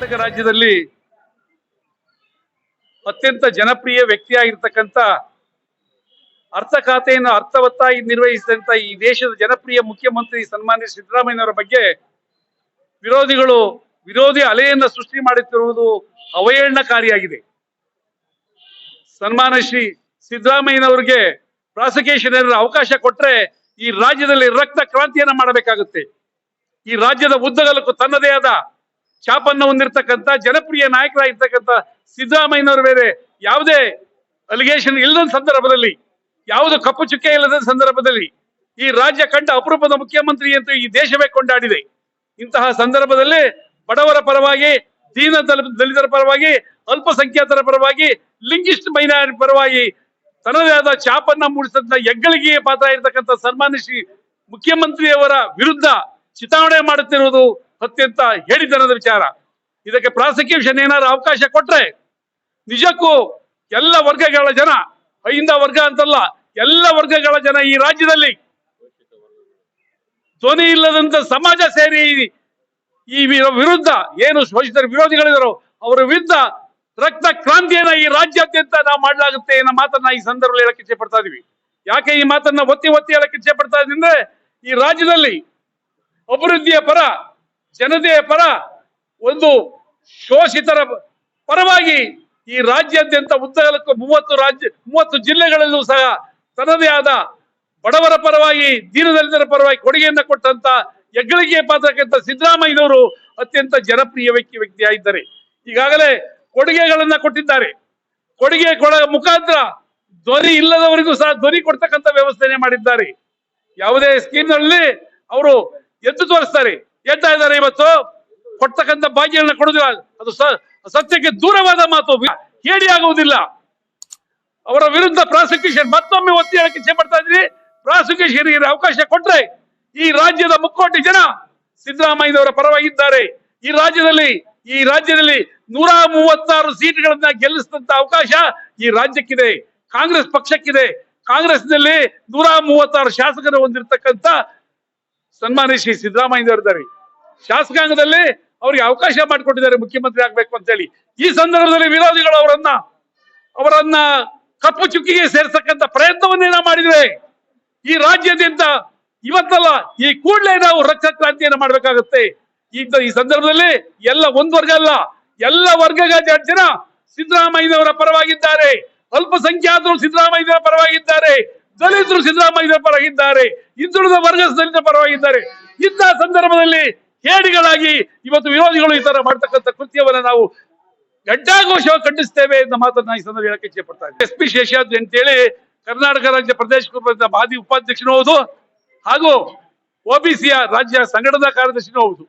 ಕರ್ನಾಟಕ ರಾಜ್ಯದಲ್ಲಿ ಅತ್ಯಂತ ಜನಪ್ರಿಯ ವ್ಯಕ್ತಿಯಾಗಿರ್ತಕ್ಕಂಥ ಅರ್ಥ ಖಾತೆಯನ್ನು ಅರ್ಥವತ್ತಾಗಿ ನಿರ್ವಹಿಸಿದಂತ ಈ ದೇಶದ ಜನಪ್ರಿಯ ಮುಖ್ಯಮಂತ್ರಿ ಸನ್ಮಾನ್ಯ ಸಿದ್ದರಾಮಯ್ಯನವರ ಬಗ್ಗೆ ವಿರೋಧಿಗಳು ವಿರೋಧಿ ಅಲೆಯನ್ನ ಸೃಷ್ಟಿ ಮಾಡುತ್ತಿರುವುದು ಅವಹೇಳನಕಾರಿಯಾಗಿದೆ. ಸನ್ಮಾನ ಶ್ರೀ ಸಿದ್ದರಾಮಯ್ಯನವರಿಗೆ ಪ್ರಾಸಿಕ್ಯೂಷನ್ ಅವಕಾಶ ಕೊಟ್ರೆ ಈ ರಾಜ್ಯದಲ್ಲಿ ರಕ್ತ ಕ್ರಾಂತಿಯನ್ನ ಮಾಡಬೇಕಾಗುತ್ತೆ. ಈ ರಾಜ್ಯದ ಉದ್ದಗಲಕ್ಕೂ ತನ್ನದೇ ಆದ ಛಾಪನ್ನು ಹೊಂದಿರತಕ್ಕಂತ ಜನಪ್ರಿಯ ನಾಯಕರಾಗಿರ್ತಕ್ಕಂಥ ಸಿದ್ದರಾಮಯ್ಯನವರು ಬೇರೆ, ಯಾವುದೇ ಅಲಿಗೇಷನ್ ಇಲ್ಲದ ಸಂದರ್ಭದಲ್ಲಿ, ಯಾವುದು ಕಪ್ಪು ಚುಕ್ಕೆ ಇಲ್ಲದ ಸಂದರ್ಭದಲ್ಲಿ ಈ ರಾಜ್ಯ ಕಂಡ ಅಪರೂಪದ ಮುಖ್ಯಮಂತ್ರಿ ಅಂತ ಈ ದೇಶವೇ ಕೊಂಡಾಡಿದೆ. ಇಂತಹ ಸಂದರ್ಭದಲ್ಲಿ ಬಡವರ ಪರವಾಗಿ, ದೀನ ದಲ- ದಲಿತರ ಪರವಾಗಿ, ಅಲ್ಪಸಂಖ್ಯಾತರ ಪರವಾಗಿ ಲಿಂಗಿಸ್ಟ್ ಮೈನಾರಿಟಿ ಪರವಾಗಿ ತನ್ನದೇ ಆದ ಚಾಪನ್ನ ಮೂಡಿಸಿದಂತ ಹೆಗ್ಗಳಿಗೆ ಪಾತ್ರ ಇರತಕ್ಕಂಥ ಸನ್ಮಾನ್ಯ ಶ್ರೀ ಮುಖ್ಯಮಂತ್ರಿಯವರ ವಿರುದ್ಧ ಚಿತಾವಣೆ ಮಾಡುತ್ತಿರುವುದು ಅತ್ಯಂತ ಹೇಳಿತನದ ವಿಚಾರ. ಇದಕ್ಕೆ ಪ್ರಾಸಿಕ್ಯೂಷನ್ ಏನಾದ್ರು ಅವಕಾಶ ಕೊಟ್ರೆ ನಿಜಕ್ಕೂ ಎಲ್ಲ ವರ್ಗಗಳ ಜನ ಅಹಿಂದ ವರ್ಗ ಅಂತಲ್ಲ, ಎಲ್ಲ ವರ್ಗಗಳ ಜನ ಈ ರಾಜ್ಯದಲ್ಲಿ ಧ್ವನಿ ಇಲ್ಲದಂತ ಸಮಾಜ ಸೇರಿ ಈ ವಿರುದ್ಧ ಏನು ಶೋಷಿತರ ವಿರೋಧಿಗಳಿದ್ರು ಅವರ ವಿರುದ್ಧ ರಕ್ತ ಕ್ರಾಂತಿಯನ್ನ ಈ ರಾಜ್ಯಾದ್ಯಂತ ನಾವು ಮಾಡಲಾಗುತ್ತೆ ಅನ್ನೋ ಮಾತನ್ನ ಈ ಸಂದರ್ಭದಲ್ಲಿ ಹೇಳಕ್ಕೆ ಇಚ್ಛೆ ಪಡ್ತಾ ಇದೀವಿ. ಯಾಕೆ ಈ ಮಾತನ್ನ ಒತ್ತಿ ಒತ್ತಿ ಹೇಳಕ್ಕೆ ಇಚ್ಛೆ ಪಡ್ತಾ ಇದೀನಿ ಅಂದ್ರೆ ಈ ರಾಜ್ಯದಲ್ಲಿ ಅಭಿವೃದ್ಧಿಯ ಪರ ಜನತೆಯ ಪರ ಒಂದು ಶೋಷಿತರ ಪರವಾಗಿ ಈ ರಾಜ್ಯಾದ್ಯಂತ ಉದ್ದಗಲಕ್ಕೂ ಮೂವತ್ತು ರಾಜ್ಯ, ಮೂವತ್ತು ಜಿಲ್ಲೆಗಳಲ್ಲೂ ಸಹ ತನ್ನದೇ ಆದ ಬಡವರ ಪರವಾಗಿ, ದೀನದಲಿತರ ಪರವಾಗಿ ಕೊಡುಗೆಯನ್ನ ಕೊಟ್ಟಂತ ಹೆಗ್ಗಳಿಕೆಯ ಪಾತ್ರಕ್ಕಂತ ಸಿದ್ದರಾಮಯ್ಯನವರು ಅತ್ಯಂತ ಜನಪ್ರಿಯ ವ್ಯಕ್ತಿ, ವ್ಯಕ್ತಿಯಾಗಿದ್ದಾರೆ. ಈಗಾಗಲೇ ಕೊಡುಗೆಗಳನ್ನ ಕೊಟ್ಟಿದ್ದಾರೆ. ಕೊಡುಗೆ ಕೊಡ ಮುಖಾಂತರ ಧ್ವನಿ ಇಲ್ಲದವರಿಗೂ ಸಹ ಧ್ವನಿ ಕೊಡ್ತಕ್ಕಂಥ ವ್ಯವಸ್ಥೆನೆ ಮಾಡಿದ್ದಾರೆ. ಯಾವುದೇ ಸ್ಕೀಮ್ನಲ್ಲಿ ಅವರು ಎದ್ದು ತೋರಿಸ್ತಾರೆ. ಹೇಳ್ತಾ ಇದ್ದಾರೆ ಇವತ್ತು. ಕೊಡ್ತಕ್ಕಂಥ ಭಾಗ್ಯಗಳನ್ನ ಕೊಡುದಿಲ್ಲ. ಅದು ಸತ್ಯಕ್ಕೆ ದೂರವಾದ ಮಾತು. ಹೇಳಿ ಆಗುವುದಿಲ್ಲ. ಅವರ ವಿರುದ್ಧ ಪ್ರಾಸಿಕ್ಯೂಷನ್ ಮತ್ತೊಮ್ಮೆ ಒತ್ತಿ ಹೇಳಕ್ಕೆ ಇಚ್ಛೆ ಪಡ್ತಾ ಇದ್ರಿ. ಪ್ರಾಸಿಕ್ಯೂಷನ್ ಅವಕಾಶ ಕೊಟ್ರೆ ಈ ರಾಜ್ಯದ ಮುಕ್ಕೋಟಿ ಜನ ಸಿದ್ದರಾಮಯ್ಯನವರ ಪರವಾಗಿದ್ದಾರೆ. ಈ ರಾಜ್ಯದಲ್ಲಿ ಈ ರಾಜ್ಯದಲ್ಲಿ ನೂರ ಮೂವತ್ತಾರು ಸೀಟ್ಗಳನ್ನ ಗೆಲ್ಲಿಸಿದಂತ ಅವಕಾಶ ಈ ರಾಜ್ಯಕ್ಕಿದೆ. ಕಾಂಗ್ರೆಸ್ ಪಕ್ಷಕ್ಕಿದೆ. ಕಾಂಗ್ರೆಸ್ನಲ್ಲಿ ನೂರ ಮೂವತ್ತಾರು ಶಾಸಕರು ಹೊಂದಿರತಕ್ಕಂತ ಸನ್ಮಾನ್ಯ ಶ್ರೀ ಸಿದ್ದರಾಮಯ್ಯನವರಿದ್ದಾರೆ. ಶಾಸಕಾಂಗದಲ್ಲಿ ಅವರಿಗೆ ಅವಕಾಶ ಮಾಡಿಕೊಟ್ಟಿದ್ದಾರೆ ಮುಖ್ಯಮಂತ್ರಿ ಆಗ್ಬೇಕು ಅಂತ ಹೇಳಿ. ಈ ಸಂದರ್ಭದಲ್ಲಿ ವಿರೋಧಿಗಳು ಅವರನ್ನ ಅವರನ್ನ ಕಪ್ಪು ಚುಕ್ಕಿಗೆ ಸೇರ್ಸಕ್ಕಂತ ಪ್ರಯತ್ನವನ್ನೇನ ನಾವು ಮಾಡಿದ್ರೆ ಈ ರಾಜ್ಯದಿಂದ ಇವತ್ತಲ್ಲ ಈ ಕೂಡಲೇ ನಾವು ರಕ್ತ ಕ್ರಾಂತಿಯನ್ನು ಮಾಡಬೇಕಾಗುತ್ತೆ. ಈ ಈ ಸಂದರ್ಭದಲ್ಲಿ ಎಲ್ಲ ಒಂದ್ ವರ್ಗ ಅಲ್ಲ, ಎಲ್ಲ ವರ್ಗಗಳ ಜನ ಸಿದ್ದರಾಮಯ್ಯನವರ ಪರವಾಗಿದ್ದಾರೆ. ಅಲ್ಪಸಂಖ್ಯಾತರು ಸಿದ್ದರಾಮಯ್ಯನವರ ಪರವಾಗಿದ್ದಾರೆ. ದಲಿತರು ಸಿದ್ದರಾಮಯ್ಯನವರ ಪರವಾಗಿದ್ದಾರೆ. ಹಿಂದುಳಿದ ವರ್ಗ ದಲಿತರ ಪರವಾಗಿದ್ದಾರೆ. ಇಂತಹ ಸಂದರ್ಭದಲ್ಲಿ ಹೇಡಿಗಳಾಗಿ ಇವತ್ತು ವಿರೋಧಿಗಳು ಈ ತರ ಮಾಡ್ತಕ್ಕಂಥ ಕೃತ್ಯವನ್ನ ನಾವು ಗಡ್ಡಾಘೋಷವಾಗಿ ಖಂಡಿಸ್ತೇವೆ ಎಂಬ ಮಾತನ್ನ ಈ ಸಂದರ್ಭ ಹೇಳಕ್ಕೆ ಇಚ್ಛೆ ಪಡ್ತಾ ಎಸ್ ಪಿ ಶೇಷಾದ್ರಿ ಅಂತೇಳಿ ಕರ್ನಾಟಕ ರಾಜ್ಯ ಪ್ರದೇಶ ಮಾಜಿ ಉಪಾಧ್ಯಕ್ಷನೂ ಹೌದು ಹಾಗೂ ಒಬಿಸಿಯ ರಾಜ್ಯ ಸಂಘಟನಾ ಕಾರ್ಯದರ್ಶಿನೂ ಹೌದು.